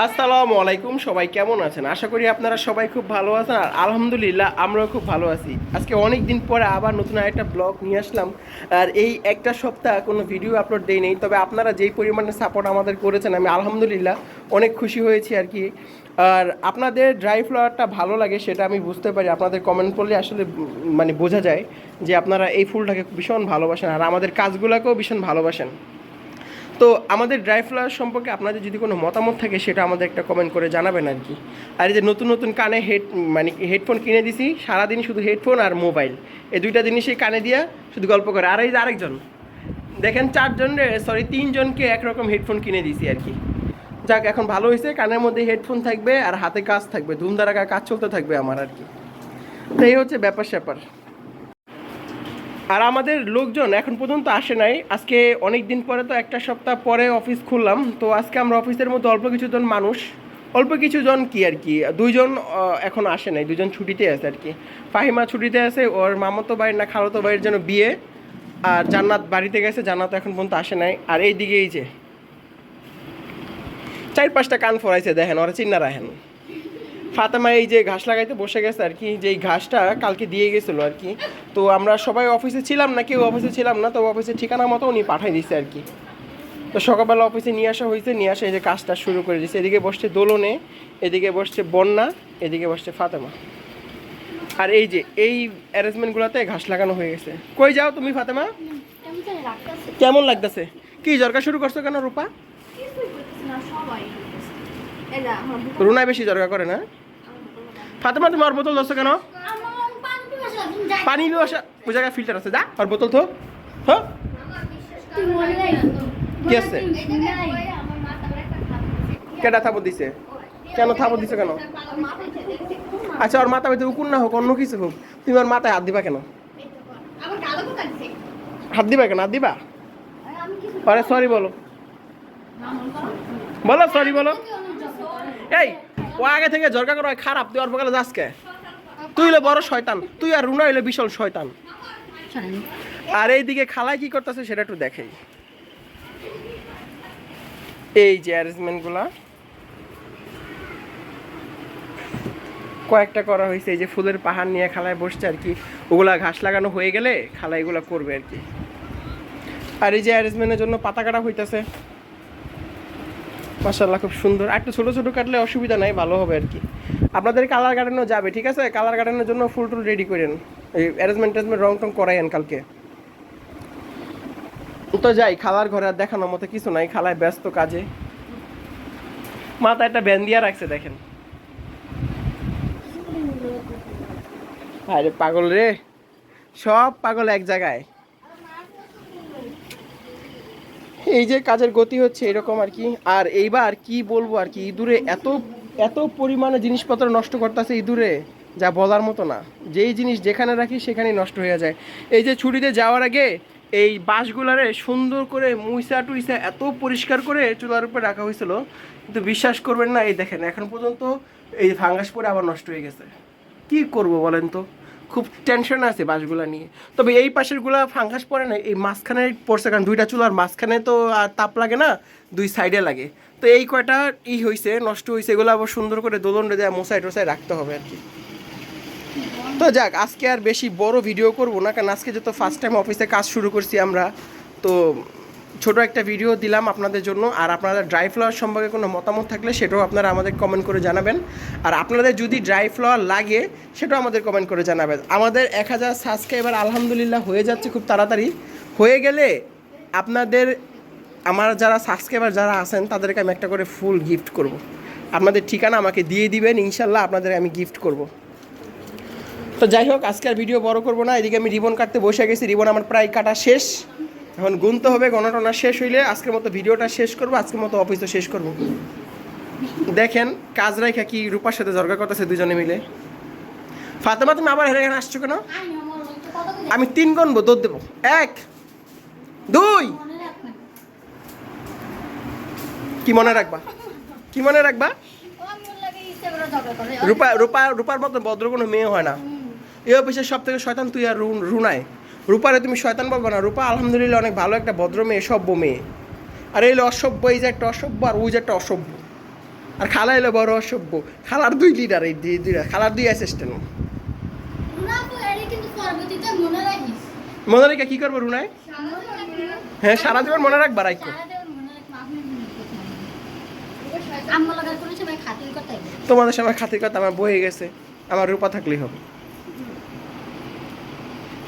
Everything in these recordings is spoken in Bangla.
আসসালামু আলাইকুম, সবাই কেমন আছেন? আশা করি আপনারা সবাই খুব ভালো আছেন। আর আলহামদুলিল্লাহ, আমরাও খুব ভালো আছি। আজকে অনেক দিন পরে আবার নতুন একটা ব্লগ নিয়ে আসলাম। আর এই একটা সপ্তাহ কোনো ভিডিও আপলোড দেই নেই, তবে আপনারা যেই পরিমাণে সাপোর্ট আমাদের করেছেন, আমি আলহামদুলিল্লাহ অনেক খুশি হয়েছি আর কি। আর আপনাদের ড্রাই ফ্লাওয়ারটা ভালো লাগে সেটা আমি বুঝতে পারি। আপনাদের কমেন্ট করলে আসলে মানে বোঝা যায় যে আপনারা এই ফুলটাকে ভীষণ ভালোবাসেন, আর আমাদের কাজগুলোকেও ভীষণ ভালোবাসেন। তো আমাদের ড্রাই ফ্লাওয়ার সম্পর্কে আপনাদের যদি কোনো মতামত থাকে, সেটা আমাদের একটা কমেন্ট করে জানাবেন আর কি আর এই যে নতুন নতুন কানে হেড মানে হেডফোন কিনে দিছি, সারাদিন শুধু হেডফোন আর মোবাইল এই দুইটা জিনিসই কানে দিয়া শুধু গল্প করে। আর এই যে আরেকজন, দেখেন চারজন সরি তিনজনকে একরকম হেডফোন কিনে দিছি আর কি যাক, এখন ভালো হয়েছে কানের মধ্যে হেডফোন থাকবে আর হাতে কাজ থাকবে ধুমধারাকা কাজ চলতে থাকবে আমার আর কি তো এই হচ্ছে ব্যাপার স্যাপার আর আমাদের লোকজন এখন পর্যন্ত আসে নাই। আজকে অনেক দিন পরে তো একটা সপ্তাহ পরে অফিস খুললাম। তো আজকে আমরা অফিসের মধ্যে অল্প কিছুজন মানুষ। অল্প কিছুজন কি আর কি? দুইজন এখন আসে নাই। দুজন ছুটিতে আছে আর কি। ফাহিমা ছুটিতে আছে, ওর মামাতো ভাইয়ের না খালাতো ভাইয়ের জন্য বিয়ে। আর জান্নাত বাড়িতে গেছে, জান্নাত এখন পর্যন্ত আসে নাই। আর এই দিকে এই যে চার পাঁচটা কান ফরাইছে, দেখেন, ওরা চিন্না রাখেন। ফাতেমা এই যে ঘাস লাগাইতে বসে গেছে আর কি যে এই ঘাসটা কালকে দিয়ে গেছিল আর কি। তো আমরা সবাই অফিসে ছিলাম না কেউ অফিসে ছিলাম না তো অফিসে ঠিকানা মতো উনি পাঠাই দিছে আর কি। তো সকালবেলা অফিসে নিয়ে আসা হয়েছে নিয়ে আসা এই যে কাজটা শুরু করে দিচ্ছে এদিকে বসছে দোলনে এদিকে বসছে বন্যা এদিকে বসছে ফাতেমা। আর এই যে এই অ্যারেঞ্জমেন্টগুলোতে ঘাস লাগানো হয়ে গেছে। কই যাও তুমি ফাতেমা? কেমন লাগতেছে? কি জরকা শুরু করছ কেন রূপা? রুনায় বেশি জরকা করে না? ফাতেমা তুমি আর বোতল দোছো কেন? পানি নিয়ে আসা ওই জায়গায় ফিল্টার আছে, যা। আর বোতল থো হো কি আছে? কেডা থাপড় দিছে? কেন থাপড় দিছে কেন? আচ্ছা ওর মাথা হয়তো উকুন না হোক, অন্য কিছু হোক। তুমি ওর মাথায় হাত দিবা কেন? হাত দিবা কেন? হাত দিবা? আরে সরি বলো। বলো সরি বলো। এই ও আগে থেকে জরকা করা খারাপ তুই ওর বকালে যাস তুই হলে বড় শয়তান তুই আর রুনা হইলে বিশাল শয়তান। আর এইদিকে খালায় কি করতেছে সেটা একটু দেখেই। এই যে অ্যারেঞ্জমেন্টগুলা কয়েকটা করা হয়েছে এই যে ফুলের পাহাড় নিয়ে খালায় বসছে আর কি। ওগুলা ঘাস লাগানো হয়ে গেলে খালা এগুলা করবে আর কি। আর এই যে অ্যারেঞ্জমেন্টের জন্য পাতা কাটা হইতাছে। মাসাল্লাহ খুব সুন্দর। আর একটু ছোটো ছোটো কাটলে অসুবিধা নাই, ভালো হবে আর কি। আপনাদের কালার গার্ডেনও যাবে, ঠিক আছে? কালার গার্ডেনের জন্য ফুল টুল রেডি করেন এই অ্যারেঞ্জমেন্ট ট্যারেঞ্জমেন্ট রং টং করাইন কালকে। তো যাই, খালার ঘরে আর দেখানোর মতো কিছু নাই, খালায় ব্যস্ত কাজে। মাথা একটা ব্যান দিয়া রাখছে, দেখেন। আরে পাগল রে, সব পাগল এক জায়গায়। এই যে কাজের গতি হচ্ছে এরকম আর কি। আর এইবার কি বলব আর কি, ইঁদুরে এত এত পরিমাণে জিনিসপত্র নষ্ট করতেছে ইঁদুরে, যা বলার মতো না। যেই জিনিস যেখানে রাখি সেখানেই নষ্ট হয়ে যায়। এই যে ছুটিতে যাওয়ার আগে এই বাঁশগুলারে সুন্দর করে মুইসা টুইসা এত পরিষ্কার করে চুলার উপরে রাখা হয়েছিল। কিন্তু বিশ্বাস করবেন না, এই দেখেন, এখন পর্যন্ত এই ফাঙ্গাস পরে আবার নষ্ট হয়ে গেছে। কি করব বলেন তো? খুব টেনশন আছে বাসগুলা নিয়ে। তবে এই পাশেরগুলা ফাঙ্গাস পড়ে না, এই মাঝখানে পড়ছে, কারণ দুইটা চুলার মাঝখানে তো আর তাপ লাগে না, দুই সাইডে লাগে। তো এই কয়টা ই হয়েছে নষ্ট হয়েছে এগুলো আবার সুন্দর করে দোলন দেওয়া মশাই টসাই রাখতে হবে আর কি। তো যাক, আজকে আর বেশি বড় ভিডিও করব না, কারণ আজকে যেহেতু ফার্স্ট টাইম অফিসে কাজ শুরু করছি আমরা, তো ছোট একটা ভিডিও দিলাম আপনাদের জন্য। আর আপনারা ড্রাই ফ্লাওয়ার সম্পর্কে কোনো মতামত থাকলে সেটাও আপনারা আমাদের কমেন্ট করে জানাবেন। আর আপনাদের যদি ড্রাই ফ্লাওয়ার লাগে, সেটাও আমাদের কমেন্ট করে জানাবেন। আমাদের এক হাজার সাবস্ক্রাইবার আলহামদুলিল্লাহ হয়ে যাচ্ছে খুব তাড়াতাড়ি। হয়ে গেলে আপনাদের, আমার যারা সাবস্ক্রাইবার যারা আছেন, তাদেরকে আমি একটা করে ফুল গিফট করব। আপনাদের ঠিকানা আমাকে দিয়ে দিবেন, ইনশাল্লাহ আপনাদের আমি গিফট করব। তো যাই হোক, আজকে আর ভিডিও বড় করব না। এদিকে আমি রিবন কাটতে বসে গেছি। রিবন, আমার প্রায় কাটা শেষ। এখন গুনতে হবে গণটনা শেষ হইলে আজকের মতো ভিডিওটা শেষ করব, আজকের মতো অফিসও শেষ করব। দেখেন, কাজ রাইখা কি রূপার সাথে জর্গা করতেছে দুজনে মিলে। ফাতেমা, তুমি আবার হেরে এখানে আসছো কেন? আমি তিন গণবো দৌড় দেবো। এক, দুই। কি মনে রাখবা? কি মনে রাখবা? রূপা রূপা রূপার মতো ভদ্র কোনো মেয়ে হয় না। এই অফিসের সব থেকে শয়তান তুই আর রুনায় রূপারে তুমি শয়তান বলব না রূপা আলহামদুলিল্লাহ অনেক ভালো একটা ভদ্র মেয়ে সভ্য মেয়ে। আর এলো অসভ্য এই যে একটা অসভ্য আর ওই যে একটা অসভ্য। আর খালা এলো বড় অসভ্য। খালার দুই লিডার এই দুই খালার দুই অ্যাসিস্ট্যান্ট মনে রেখে কি করব রুনায়? হ্যাঁ সারা জীবন মনে রাখবার রাখব তোমাদের সময় খাতির কথা আমার বয়ে গেছে। আমার রূপা থাকলেই হবে।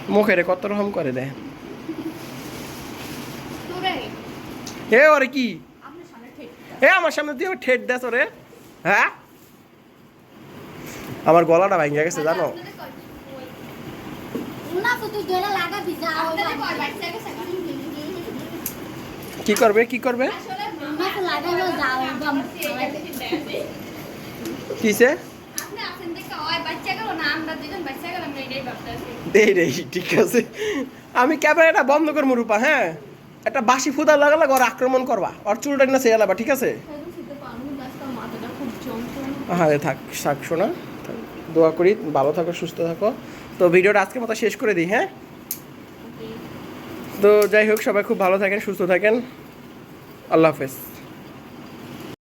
মুখেরে কত রকম করে দেয়? হে ওরে কি? হে আমার সামনে দিয়ে ঠেট দেস ওরে। হ্যাঁ? আমার গলাটা ভেঙে গেছে জানো? তুই কি করবে কি করবে? কিসে? ঠিক আছে। আমি ক্যামেরাটা বন্ধ করব রূপা হ্যাঁ? একটা বাসি ফুদা লাগালে ওর আক্রমণ করবা। ওর চুলটা না সে ঠিক আছে? হ্যাঁ থাক থাক শোনা। দোয়া করি ভালো থাকো সুস্থ থাকো। তো ভিডিওটা আজকের মতো শেষ করে দিই হ্যাঁ? তো যাই হোক সবাই খুব ভালো থাকেন সুস্থ থাকেন। আল্লাহ হাফেজ।